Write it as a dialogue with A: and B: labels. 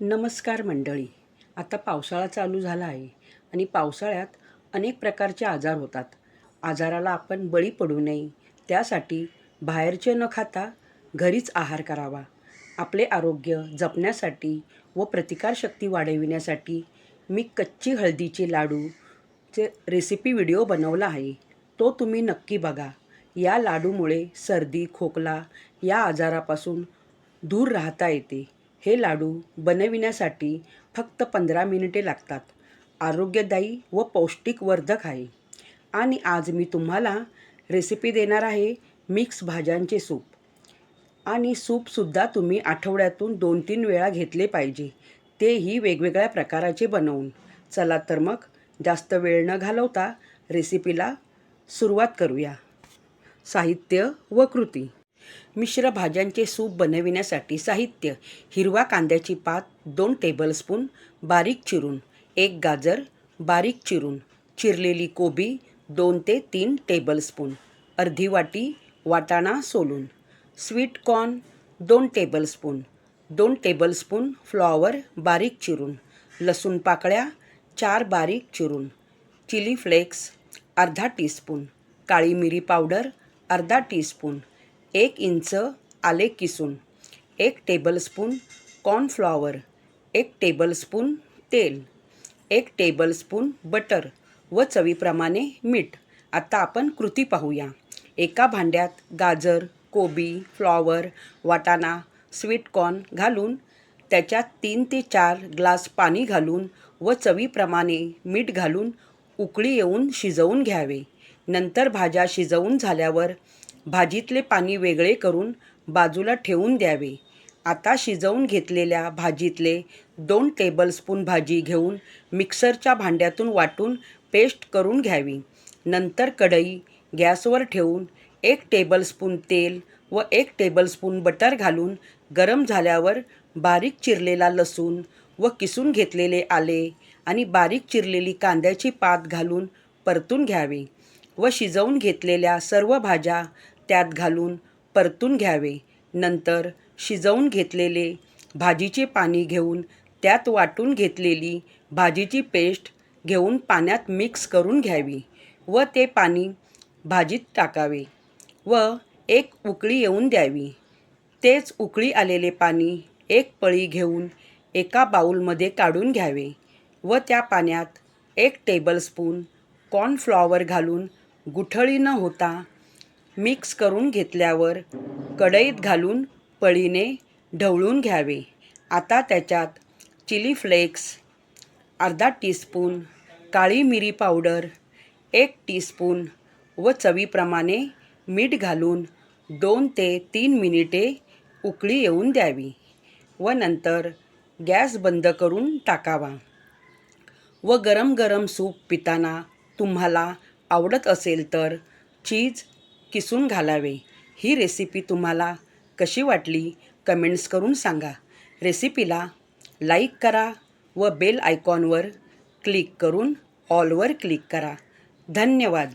A: नमस्कार मंडळी. आता पावसाळा चालू झाला आहे आणि पावसाळ्यात अनेक प्रकारचे आजार होतात. आजाराला आपण बळी पडू नये. त्यासाठी बाहेरचे न खाता घरीच आहार करावा. आपले आरोग्य जपण्यासाठी व प्रतिकारशक्ती वाढविण्यासाठी मी कच्ची हळदीचे लाडूचे रेसिपी व्हिडिओ बनवला आहे. तो तुम्ही नक्की बघा. या लाडूमुळे सर्दी खोकला या आजारापासून दूर राहता येते. हे लाडू बनविण्यासाठी फक्त पंधरा मिनिटे लागतात. आरोग्यदायी व पौष्टिकवर्धक आहे. आणि आज मी तुम्हाला रेसिपी देणार आहे मिक्स भाज्यांचे सूप आणि सूपसुद्धा तुम्ही आठवड्यातून दोन तीन वेळा घेतले पाहिजे. तेही वेगवेगळ्या प्रकाराचे बनवून. चला तर मग जास्त वेळ न घालवता रेसिपीला सुरुवात करूया. साहित्य व कृती. मिश्र भाज्यांचे सूप बनविण्यासाठी साहित्य हिरवा कांद्याची पात दोन टेबलस्पून बारीक चिरून एक गाजर बारीक चिरून चिरलेली कोबी दोन ते तीन टेबलस्पून अर्धी वाटी वाटाणा सोलून स्वीट कॉर्न दोन टेबलस्पून दोन टेबलस्पून फ्लॉवर बारीक चिरून लसूण पाकळ्या चार बारीक चिरून चिली फ्लेक्स अर्धा टीस्पून काळी मिरी पावडर अर्धा टीस्पून एक इंच आले किसून एक टेबलस्पून कॉर्नफ्लॉवर एक टेबलस्पून तेल एक टेबलस्पून बटर व चवीप्रमाणे मीठ. आता आपण कृती पाहूया. एका भांड्यात गाजर कोबी फ्लॉवर वाटाणा स्वीटकॉर्न घालून त्याच्यात तीन ते चार ग्लास पाणी घालून व चवीप्रमाणे मीठ घालून उकळी येऊन शिजवून घ्यावे. नंतर भाज्या शिजवून झाल्यावर भाजीतले पाणी वेगळे करून बाजूला ठेवून द्यावे. आता शिजवून घेतलेल्या भाजीतले दोन टेबलस्पून भाजी घेऊन मिक्सरच्या भांड्यातून वाटून पेस्ट करून घ्यावी. नंतर कढई गॅसवर ठेवून एक टेबलस्पून तेल व एक टेबलस्पून बटर घालून गरम झाल्यावर बारीक चिरलेला लसूण व किसून घेतलेले आले आणि बारीक चिरलेली कांद्याची पात घालून परतून घ्यावे व शिजवून घेतलेल्या सर्व भाज्या त्यात घालून परतून घ्यावे. नंतर शिजवून घेतलेले भाजीचे पाणी घेऊन त्यात वाटून घेतलेली भाजीची पेस्ट घेऊन पाण्यात मिक्स करून घ्यावी व ते पाणी भाजीत टाकावे व एक उकळी येऊन द्यावी. तेच उकळी आलेले पाणी एक पळी घेऊन एका बाऊलमध्ये काढून घ्यावे व त्या पाण्यात एक टेबलस्पून कॉर्नफ्लॉवर घालून गुठळी न होता मिक्स करून घेतल्यावर कढईत घालून पळीने ढवळून घ्यावे. आता त्याच्यात चिली फ्लेक्स अर्धा टीस्पून काळी मिरी पावडर एक टीस्पून व चवीप्रमाणे मीठ घालून दोन ते तीन मिनिटे उकळी येऊन द्यावी व नंतर गॅस बंद करून टाकावा. व गरम गरम सूप पिताना तुम्हाला आवडत असेल तर चीज किसून घालावे? ही रेसिपी तुम्हाला कशी वाटली? कमेंट्स करून सांगा. रेसिपीला लाईक करा व बेल आयकॉनवर क्लिक करून ऑलवर क्लिक करा. धन्यवाद.